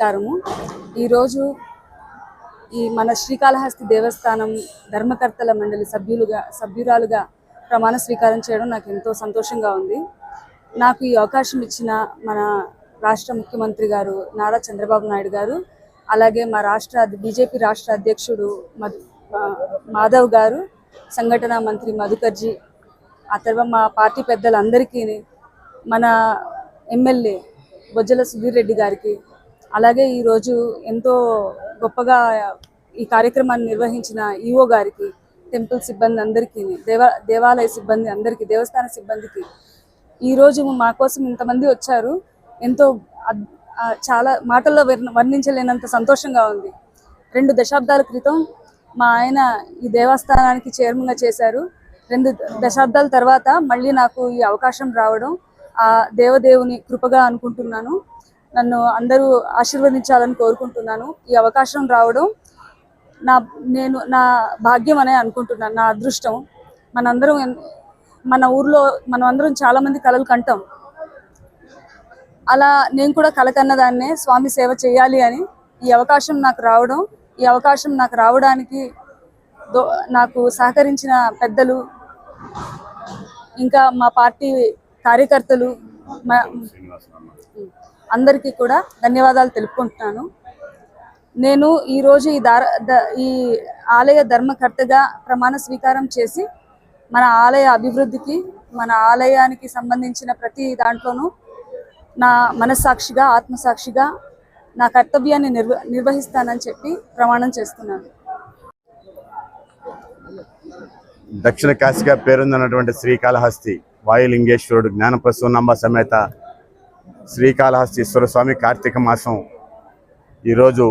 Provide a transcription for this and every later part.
నమస్కారము ఈరోజు ఈ మన శ్రీకాళహస్తి దేవస్థానం ధర్మకర్తల మండలి సభ్యులుగా సభ్యురాలుగా ప్రమాణ స్వీకారం చేయడం నాకు ఎంతో సంతోషంగా ఉంది. నాకు ఈ అవకాశం ఇచ్చిన మన రాష్ట్ర ముఖ్యమంత్రి గారు నారా చంద్రబాబు నాయుడు గారు అలాగే మా రాష్ట్ర బీజేపీ రాష్ట్ర అధ్యక్షుడు మధు మాధవ్ గారు సంఘటన మంత్రి మధుకర్జీ ఆ తర్వాత మా పార్టీ పెద్దలందరికీ మన ఎమ్మెల్యే బొజ్జల సుధీర్ రెడ్డి గారికి అలాగే ఈరోజు ఎంతో గొప్పగా ఈ కార్యక్రమాన్ని నిర్వహించిన ఈఓ గారికి టెంపుల్ సిబ్బంది అందరికీ దేవా దేవాలయ సిబ్బంది అందరికీ దేవస్థాన సిబ్బందికి ఈరోజు మా కోసం ఇంతమంది వచ్చారు. ఎంతో చాలా మాటల్లో వర్ణ- వర్ణించలేనంత సంతోషంగా ఉంది. రెండు దశాబ్దాల క్రితం మా ఆయన ఈ దేవస్థానానికి చైర్మన్గా చేశారు. రెండు దశాబ్దాల తర్వాత మళ్ళీ నాకు ఈ అవకాశం రావడం ఆ దేవదేవుని కృపగా అనుకుంటున్నాను. నన్ను అందరూ ఆశీర్వదించాలని కోరుకుంటున్నాను. ఈ అవకాశం రావడం నా నేను నా భాగ్యం అనే అనుకుంటున్నాను నా అదృష్టం. మనందరం మన ఊర్లో మనం అందరం చాలా మంది కలలు కంటాం. అలా నేను కూడా కలకన్నదాన్నే స్వామి సేవ చేయాలి అని ఈ అవకాశం నాకు రావడం ఈ అవకాశం నాకు రావడానికి దో- నాకు సహకరించిన పెద్దలు ఇంకా మా పార్టీ కార్యకర్తలు మా అందరికీ కూడా ధన్యవాదాలు తెలుపుకుంటున్నాను. నేను ఈరోజు ఈ దార ద- ఈ ఆలయ ధర్మకర్తగా ప్రమాణ స్వీకారం చేసి మన ఆలయ అభివృద్ధికి మన ఆలయానికి సంబంధించిన ప్రతి దాంట్లోనూ నా మనస్సాక్షిగా ఆత్మసాక్షిగా నా కర్తవ్యాన్ని నిర్వ నిర్వహిస్తానని చెప్పి ప్రమాణం చేస్తున్నాను. దక్షిణ కాశీగా పేరొందినటువంటి శ్రీకాళహస్తి వాయులింగేశ్వరుడు జ్ఞానప్రసూనంబ సమేత శ్రీకాళహస్తీశ్వర స్వామి కార్తీక మాసం ఈరోజు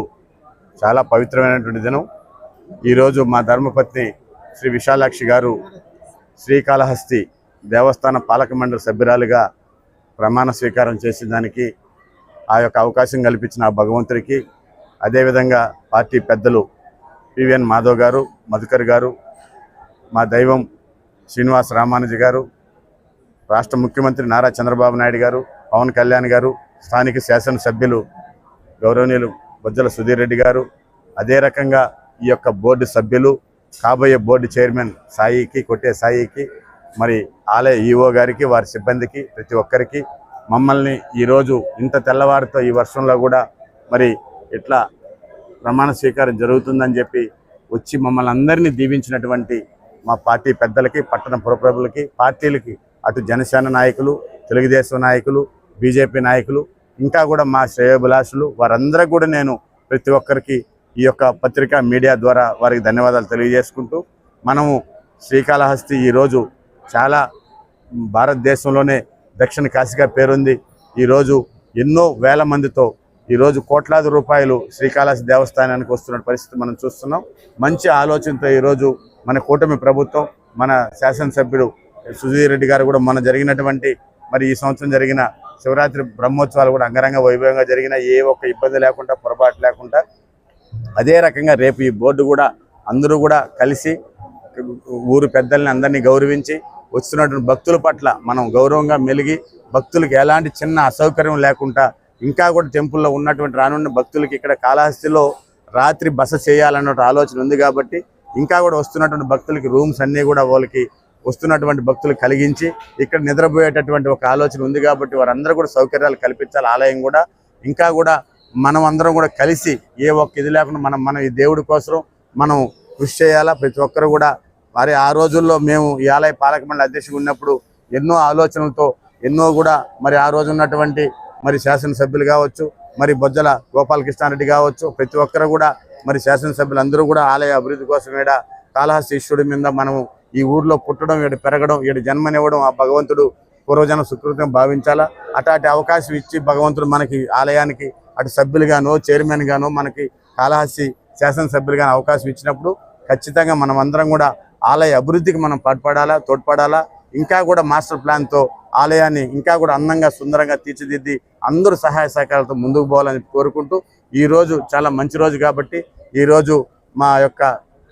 చాలా పవిత్రమైనటువంటి దినం. ఈరోజు మా ధర్మపత్ని శ్రీ విశాలాక్షి గారు శ్రీకాళహస్తి దేవస్థాన పాలక మండలి సభ్యురాలుగా ప్రమాణ స్వీకారం చేసిన దానికి ఆ యొక్క అవకాశం కల్పించిన భగవంతుడికి అదేవిధంగా పార్టీ పెద్దలు పివిఎన్ మాధవ్ గారు మధుకర్ గారు మా దైవం శ్రీనివాస రామానుజీ గారు రాష్ట్ర ముఖ్యమంత్రి నారా చంద్రబాబు నాయుడు గారు పవన్ కళ్యాణ్ గారు స్థానిక శాసనసభ్యులు గౌరవనీయులు బొజ్జల సుధీర్ రెడ్డి గారు అదే రకంగా ఈ యొక్క బోర్డు సభ్యులు కాబోయే బోర్డు చైర్మన్ సాయికి కొట్టే సాయికి మరి ఆలయ ఈఓ గారికి వారి సిబ్బందికి ప్రతి ఒక్కరికి మమ్మల్ని ఈరోజు ఇంత తెల్లవారితో ఈ వర్షంలో కూడా మరి ఇట్లా ప్రమాణ స్వీకారం జరుగుతుందని చెప్పి వచ్చి మమ్మల్ని అందరినీ దీవించినటువంటి మా పార్టీ పెద్దలకి పట్టణ పురప్రభులకి పార్టీలకి అటు జనసేన నాయకులు తెలుగుదేశం నాయకులు బీజేపీ నాయకులు ఇంకా కూడా మా శ్రేయోభిలాషులు వారందరూ కూడా నేను ప్రతి ఒక్కరికి ఈ యొక్క పత్రికా మీడియా ద్వారా వారికి ధన్యవాదాలు తెలియజేసుకుంటూ మనము శ్రీకాళహస్తి ఈరోజు చాలా భారతదేశంలోనే దక్షిణ కాశీగా పేరుంది. ఈరోజు ఎన్నో వేల మందితో ఈరోజు కోట్లాది రూపాయలు శ్రీకాళహస్తి దేవస్థానానికి వస్తున్న పరిస్థితి మనం చూస్తున్నాం. మంచి ఆలోచనతో ఈరోజు మన కూటమి ప్రభుత్వం మన శాసనసభ్యుడు సుధీర్ రెడ్డి గారు కూడా మన జరిగినటువంటి మరి ఈ సంవత్సరం జరిగిన శివరాత్రి బ్రహ్మోత్సవాలు కూడా అంగరంగ వైభవంగా జరిగిన ఏ ఒక్క ఇబ్బంది లేకుండా పొరపాటు లేకుండా అదే రకంగా రేపు ఈ బోర్డు కూడా అందరూ కూడా కలిసి ఊరు పెద్దల్ని అందరినీ గౌరవించి వస్తున్నటువంటి భక్తుల పట్ల మనం గౌరవంగా మెలిగి భక్తులకు ఎలాంటి చిన్న అసౌకర్యం లేకుండా ఇంకా కూడా టెంపుల్లో ఉన్నటువంటి రానున్న భక్తులకి ఇక్కడ కాళహస్తిలో రాత్రి బస చేయాలన్న ఆలోచన ఉంది కాబట్టి ఇంకా కూడా వస్తున్నటువంటి భక్తులకి రూమ్స్ అన్నీ కూడా వాళ్ళకి వస్తున్నటువంటి భక్తులు కలిగించి ఇక్కడ నిద్రపోయేటటువంటి ఒక ఆలోచన ఉంది కాబట్టి వారందరూ కూడా సౌకర్యాలు కల్పించాలి. ఆలయం కూడా ఇంకా కూడా మనం అందరం కూడా కలిసి ఏ ఒక్క ఇది లేకుండా మనం మనం ఈ దేవుడి కోసం మనం కృషి చేయాలా? ప్రతి ఒక్కరు కూడా మరి ఆ రోజుల్లో మేము ఈ ఆలయ పాలక మండలి అధ్యక్షుడు ఉన్నప్పుడు ఎన్నో ఆలోచనలతో ఎన్నో కూడా మరి ఆ రోజు ఉన్నటువంటి మరి శాసనసభ్యులు కావచ్చు మరి బొజ్జల గోపాలకృష్ణారెడ్డి కావచ్చు ప్రతి ఒక్కరు కూడా మరి శాసనసభ్యులు అందరూ కూడా ఆలయ అభివృద్ధి కోసం ఈడ కాళహస్తి ఈశ్వరుడి మీద మనము ఈ ఊర్లో పుట్టడం వీడు పెరగడం వీడు జన్మనివ్వడం ఆ భగవంతుడు పూర్వజన సుకృతం భావించాలా? అటాటి అవకాశం ఇచ్చి భగవంతుడు మనకి ఆలయానికి అటు సభ్యులుగానో చైర్మన్ గానో మనకి కాళహస్తి శాసనసభ్యులుగానో అవకాశం ఇచ్చినప్పుడు ఖచ్చితంగా మనం అందరం కూడా ఆలయ అభివృద్ధికి మనం పాటుపడాలా తోడ్పడాలా? ఇంకా కూడా మాస్టర్ ప్లాన్తో ఆలయాన్ని ఇంకా కూడా అందంగా సుందరంగా తీర్చిదిద్ది అందరూ సహాయ సహకారాలతో ముందుకు పోవాలని కోరుకుంటూ ఈరోజు చాలా మంచి రోజు కాబట్టి ఈ రోజు మా యొక్క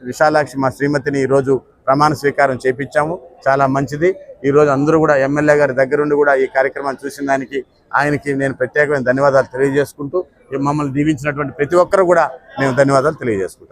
విశాలాక్షి మా శ్రీమతిని ఈరోజు ప్రమాణ స్వీకారం చేపించాము. చాలా మంచిది. ఈరోజు అందరూ కూడా ఎమ్మెల్యే గారి దగ్గరుండి కూడా ఈ కార్యక్రమాన్ని చూసిన దానికి ఆయనకి నేను ప్రత్యేకమైన ధన్యవాదాలు తెలియజేసుకుంటూ మమ్మల్ని దీవించినటువంటి ప్రతి ఒక్కరు కూడా మేము ధన్యవాదాలు తెలియజేసుకుంటాం.